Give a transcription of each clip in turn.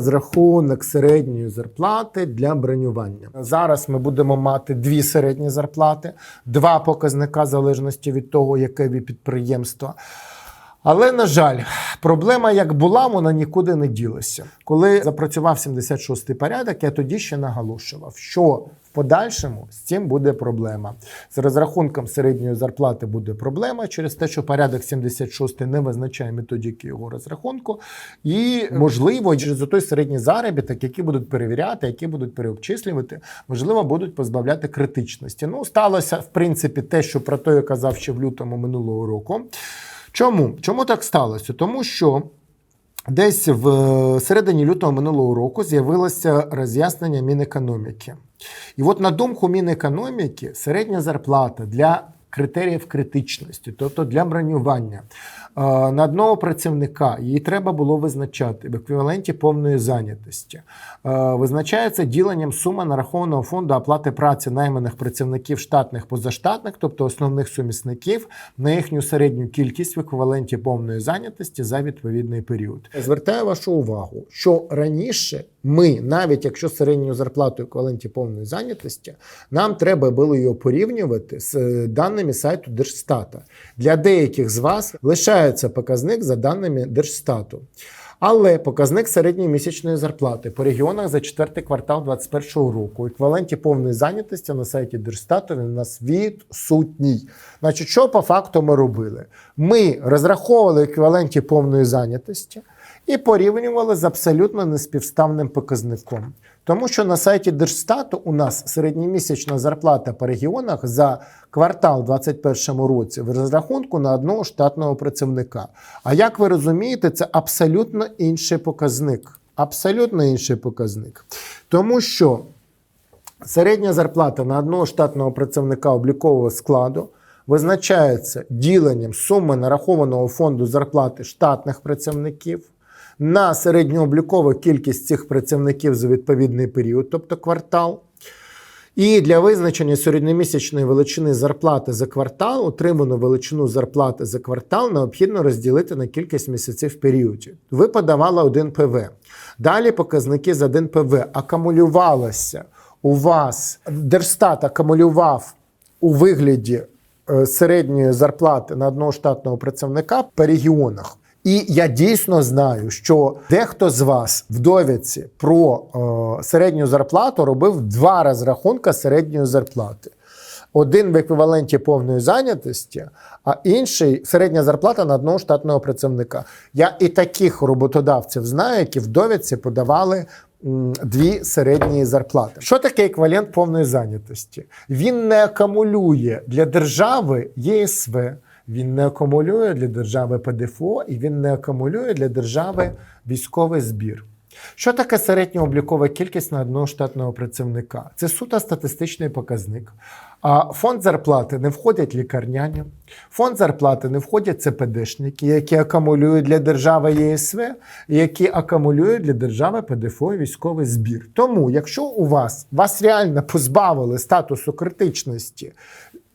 розрахунок середньої зарплати для бронювання. Зараз ми будемо мати дві середні зарплати, два показника в залежності від того, яке ви підприємство. Але на жаль, проблема як була, вона нікуди не ділася. Коли запрацював 76-й порядок, я тоді ще наголошував, що подальшому з цим буде проблема. З розрахунком середньої зарплати буде проблема через те, що порядок 76 не визначає методики його розрахунку, і можливо, через той середній заробіток, які будуть перевіряти, які будуть переобчислювати, можливо, будуть позбавляти критичності. Ну, сталося в принципі те, що про те я казав ще в лютому минулого року. Чому? Чому так сталося? Тому що десь в е, середині лютого минулого року з'явилося роз'яснення Мінекономіки. І от на думку Мінекономіки, середня зарплата для критеріїв критичності, тобто для бронювання, на одного працівника її треба було визначати в еквіваленті повної зайнятості. Визначається діленням суми нарахованого фонду оплати праці найманих працівників штатних позаштатних, тобто основних сумісників, на їхню середню кількість в еквіваленті повної зайнятості за відповідний період. Звертаю вашу увагу, що раніше ми, навіть якщо середню зарплату еквіваленті повної зайнятості, нам треба було його порівнювати з е, даними сайту Держстата. Для деяких з вас лишається показник за даними Держстату. Але показник середньої місячної зарплати по регіонах за четвертий квартал 2021 року, еквіваленті повної зайнятості на сайті Держстату він у нас відсутній. Значить, що по факту ми робили? Ми розраховували еквіваленті повної зайнятості і порівнювали з абсолютно неспівставним показником. Тому що на сайті Держстату у нас середньомісячна зарплата по регіонах за квартал у 2021 році в розрахунку на одного штатного працівника. А як ви розумієте, це абсолютно інший показник. Абсолютно інший показник. Тому що середня зарплата на одного штатного працівника облікового складу визначається діленням суми нарахованого фонду зарплати штатних працівників на середньооблікову кількість цих працівників за відповідний період, тобто квартал. І для визначення середньомісячної величини зарплати за квартал, отриману величину зарплати за квартал необхідно розділити на кількість місяців в періоді. Ви подавали 1 ПВ. Далі показники з 1 ПВ акумулювалося у вас. Держстат акумулював у вигляді е, середньої зарплати на одного штатного працівника по регіонах. І я дійсно знаю, що дехто з вас в довідці про е, середню зарплату робив два розрахунки середньої зарплати. Один в еквіваленті повної зайнятості, а інший середня зарплата на одного штатного працівника. Я і таких роботодавців знаю, які в довідці подавали дві середні зарплати. Що таке еквівалент повної зайнятості? Він не акумулює для держави ЄСВ. Він не акумулює для держави ПДФО і він не акумулює для держави військовий збір. Що таке середня облікова кількість на одного штатного працівника? Це суто статистичний показник. А фонд зарплати не входять лікарняні, фонд зарплати не входять ЦПДшники, які акумулюють для держави ЄСВ, які акумулюють для держави ПДФО і військовий збір. Тому, якщо у вас вас реально позбавили статусу критичності,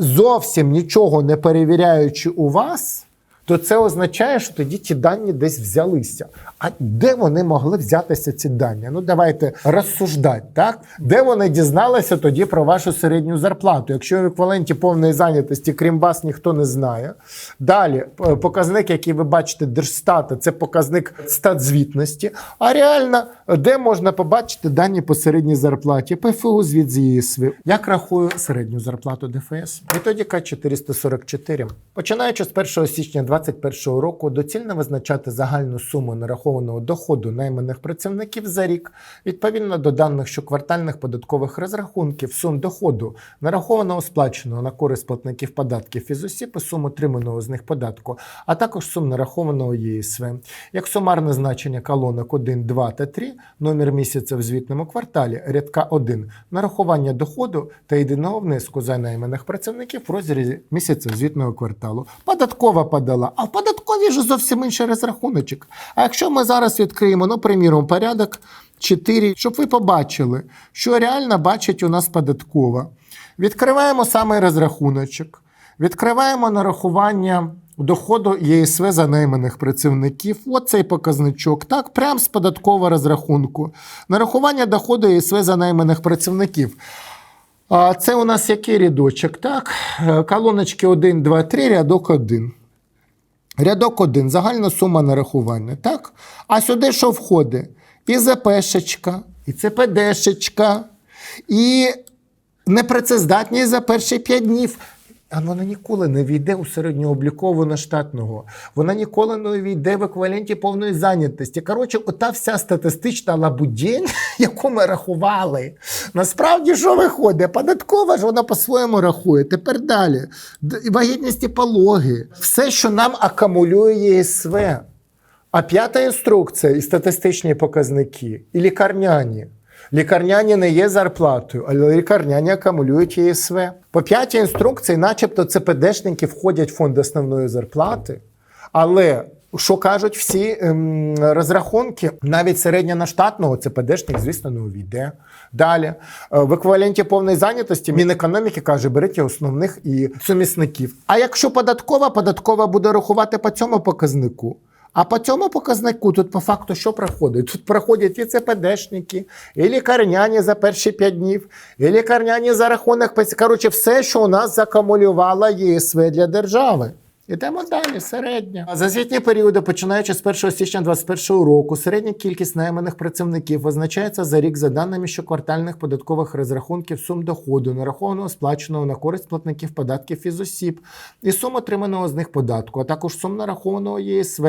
зовсім нічого не перевіряючи у вас, то це означає, що тоді ті дані десь взялися. А де вони могли взятися ці дані? Ну давайте розсуждати, так? Де вони дізналися тоді про вашу середню зарплату? Якщо в еквіваленті повної зайнятості, крім вас, ніхто не знає. Далі, е, показник, який ви бачите, Держстата, це показник статзвітності. А реально, де можна побачити дані по середній зарплаті? ПФУ звіт з ЄСВ. Як рахую середню зарплату ДФС? Методика 444. Починаючи з 1 січня 2021 року, доцільно визначати загальну суму нарахованого доходу найманих працівників за рік відповідно до даних щоквартальних податкових розрахунків сум доходу, нарахованого сплаченого на користь платників податків із осіб і сум отриманого з них податку, а також сум нарахованого ЄСВ. Як сумарне значення колонок 1, 2 та 3, номер місяця в звітному кварталі, рядка 1, нарахування доходу та єдиного внеску за найманих працівників в розрізі місяця звітного кварталу. Податкова подала, а в податковій ж зовсім інший розрахуночок. А якщо ми зараз відкриємо, ну, приміром, порядок 4, щоб ви побачили, що реально бачить у нас податкова. Відкриваємо саме розрахуночок, відкриваємо нарахування доходу ЄСВ за найманих працівників. От цей показничок. Так, прям з податкового розрахунку. Нарахування доходу ЄСВ за найманих працівників. Це у нас який рядочок? Так, Е, колоночки 1, 2, 3, рядок 1. Рядок 1. Загальна сума нарахування. Так? А сюди що входить? І ЗПшечка, і ЦПДшечка, і непрацездатність за перші 5 днів. А вона ніколи не війде у середньооблікову на штатного. Вона ніколи не війде в еквіваленті повної зайнятості. Коротше, ота вся статистична лабудень, яку ми рахували. Насправді, що виходить? Податкова ж вона по-своєму рахує. Тепер далі. Вагітність і пологи. Все, що нам акумулює ЄСВ. А п'ята інструкція і статистичні показники, і лікарняні. Лікарняні не є зарплатою, але лікарняні акумулюють ЄСВ. По п'ятій інструкції, начебто, ЦПДшники входять в фонд основної зарплати. Але що кажуть всі ем, розрахунки, навіть середня на штатного ЦПДшник, звісно, не увійде. Далі е, в еквіваленті повної зайнятості Мінекономіки каже, беріть основних і сумісників. А якщо податкова, податкова буде рахувати по цьому показнику. А по цьому показнику тут по факту що проходить? Тут проходять і ЦПДшники, і лікарняні за перші 5 днів, і лікарняні за рахунок. Коротше, все, що у нас закумулювало ЄСВ для держави. Ідемо далі, середня. За звітні періоди, починаючи з 1 січня 2021 року, середня кількість найманих працівників визначається за рік за даними щоквартальних податкових розрахунків сум доходу, нарахованого сплаченого на користь платників податків фізосіб і сум отриманого з них податку, а також сум нарахованого ЄСВ.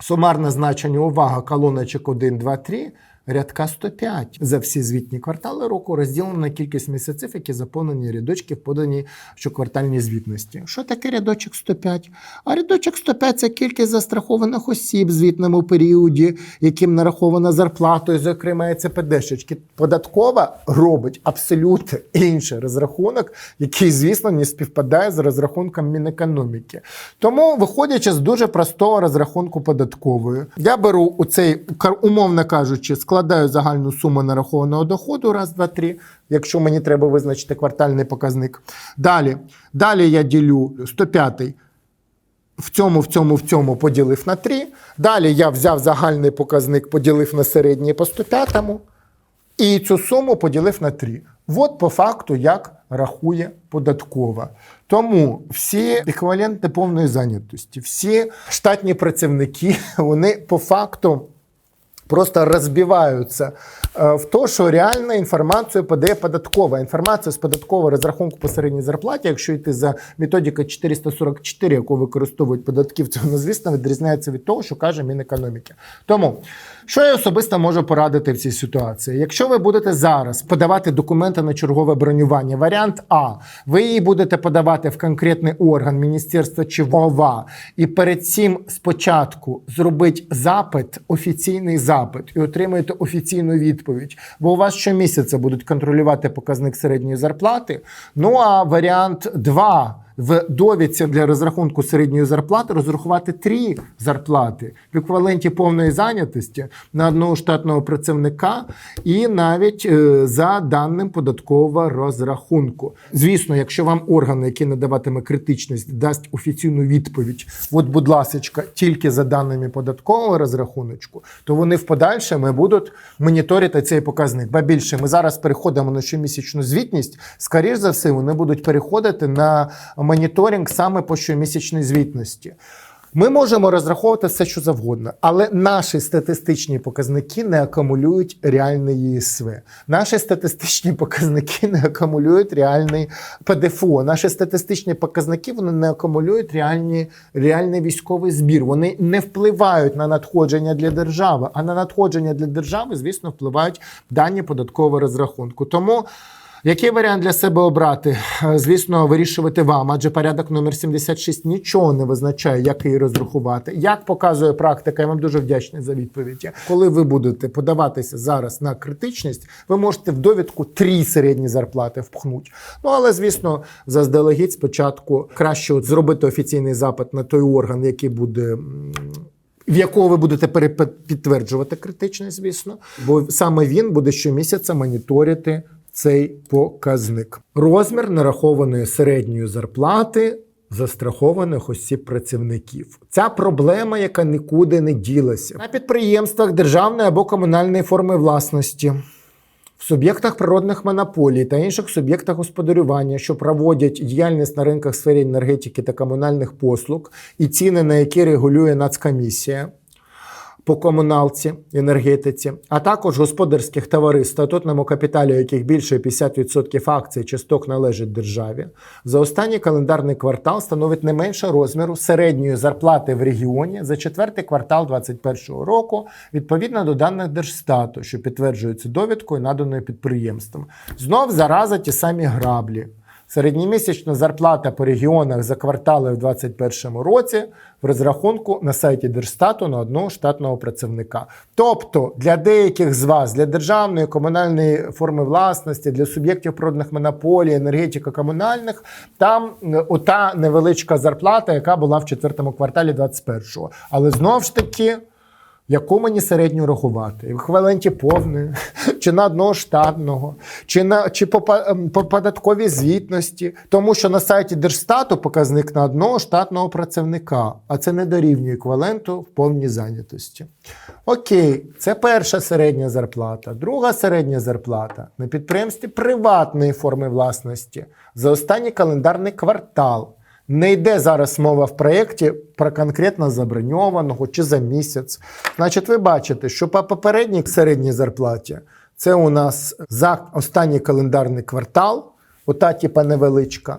Сумарне значення увага колоночок 1, 2, 3 рядка 105 за всі звітні квартали року розділено на кількість місяців, які заповнені рядочки в поданій щоквартальній звітності. Що таке рядочок 105? А рядочок 105 – це кількість застрахованих осіб в звітному періоді, яким нарахована зарплатою, зокрема і ЦПДшечки. Податкова робить абсолютно інший розрахунок, який, звісно, не співпадає з розрахунком Мінекономіки. Тому, виходячи з дуже простого розрахунку податкової, я беру у цей, умовно кажучи, складаю загальну суму нарахованого доходу, раз, два, три, якщо мені треба визначити квартальний показник. Далі, далі я ділю 105 в цьому, в цьому, в цьому поділив на 3. Далі я взяв загальний показник, поділив на середній по 105. І цю суму поділив на 3. От по факту, як рахує податкова. Тому всі еквіваленти повної зайнятості, всі штатні працівники, вони по факту просто розбиваються е, в те, що реальну інформацію подає податкова. Інформація з податкового розрахунку по середній зарплаті, якщо йти за методикою 444, яку використовують податківці, вона, звісно, відрізняється від того, що каже Мінекономіки. Тому, що я особисто можу порадити в цій ситуації? Якщо ви будете зараз подавати документи на чергове бронювання, варіант А, ви її будете подавати в конкретний орган міністерства чи ВОВА, і перед цим спочатку зробить запит, офіційний запит, і отримаєте офіційну відповідь. Бо у вас щомісяця будуть контролювати показник середньої зарплати. Ну а варіант 2 в довідці для розрахунку середньої зарплати розрахувати три зарплати в еквіваленті повної зайнятості на одного штатного працівника і навіть е, за даним податкового розрахунку. Звісно, якщо вам орган, який надаватиме критичність, дасть офіційну відповідь, от, будь ласка, тільки за даними податкового розрахуночку, то вони в подальшому будуть моніторити цей показник. Ба більше ми зараз переходимо на щомісячну звітність. Скоріш за все, вони будуть переходити на моніторинг саме по щомісячній звітності. Ми можемо розраховувати все, що завгодно, але наші статистичні показники не акумулюють реальний ЄСВ. Наші статистичні показники не акумулюють реальний ПДФО. Наші статистичні показники вони не акумулюють реальні, реальний військовий збір. Вони не впливають на надходження для держави. А на надходження для держави, звісно, впливають дані податкового розрахунку. Тому. Який варіант для себе обрати? Е, Звісно, вирішувати вам, адже порядок номер 76 нічого не визначає, як її розрахувати. Як показує практика, я вам дуже вдячний за відповіді. Коли ви будете подаватися зараз на критичність, ви можете в довідку три середні зарплати впхнути. Ну але звісно, заздалегідь спочатку краще зробити офіційний запит на той орган, який буде. в якого ви будете перепи- підтверджувати критичність, звісно, бо саме він буде щомісяця моніторити цей показник. Розмір нарахованої середньої зарплати застрахованих осіб працівників. Ця проблема, яка нікуди не ділася на підприємствах державної або комунальної форми власності. В суб'єктах природних монополій та інших суб'єктах господарювання, що проводять діяльність на ринках сфері енергетики та комунальних послуг, і ціни на які регулює Нацкомісія по комуналці, енергетиці, а також господарських товариств, статутному капіталі, яких більше 50% акцій чи сток належить державі, за останній календарний квартал становить не менше розміру середньої зарплати в регіоні за четвертий квартал 2021 року, відповідно до даних Держстату, що підтверджується довідкою, наданою підприємством. Знов зараза ті самі граблі. Середньомісячна зарплата по регіонах за квартали в 2021 році в розрахунку на сайті Держстату на одного штатного працівника. Тобто для деяких з вас, для державної комунальної форми власності, для суб'єктів природних монополій, енергетика комунальних, там е, ота невеличка зарплата, яка була в четвертому кварталі 2021. Але знову ж таки. Яку мені середню рахувати? В еквіваленті повної, чи на одного штатного, чи на чи по, ем, по податковій звітності, тому що на сайті Держстату показник на одного штатного працівника, а це не дорівнює еквіваленту в повній зайнятості. Окей, це перша середня зарплата. Друга середня зарплата на підприємстві приватної форми власності за останній календарний квартал. Не йде зараз мова в проєкті про конкретно заброньованого чи за місяць. Значить, ви бачите, що по попередній середній зарплаті це у нас за останній календарний квартал, ота типа невеличка.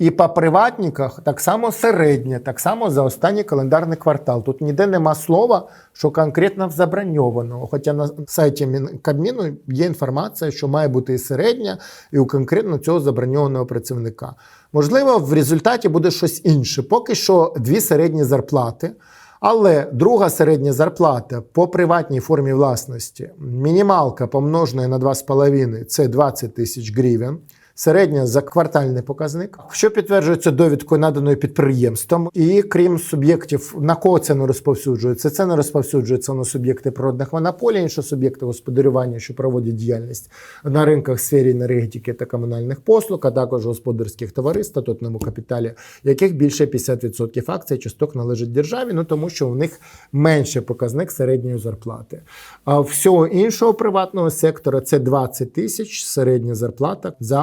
І по приватниках так само середнє, так само за останній календарний квартал. Тут ніде нема слова, що конкретно в заброньованого. Хоча на сайті Кабміну є інформація, що має бути і середня, і у конкретно цього заброньованого працівника. Можливо, в результаті буде щось інше. Поки що дві середні зарплати. Але друга середня зарплата по приватній формі власності, мінімалка помножена на 2,5 це 20 тисяч гривень. Середня за квартальний показник, що підтверджується довідкою, наданою підприємством, і крім суб'єктів, на кого це не розповсюджується? Це не розповсюджується на суб'єкти природних монополій, інші суб'єкти господарювання, що проводять діяльність на ринках сфері енергетики та комунальних послуг, а також господарських товариств, статутному капіталі, яких більше 50% акцій чи сток належить державі, ну тому що у них менше показник середньої зарплати. А всього іншого приватного сектора це 20 тисяч середня зарплата за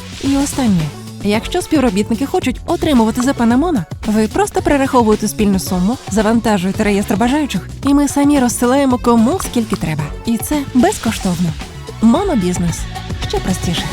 І останнє. Якщо співробітники хочуть отримувати за панамона, ви просто перераховуєте спільну суму, завантажуєте реєстр бажаючих, і ми самі розсилаємо кому скільки треба. І це безкоштовно. Монобізнес ще простіше.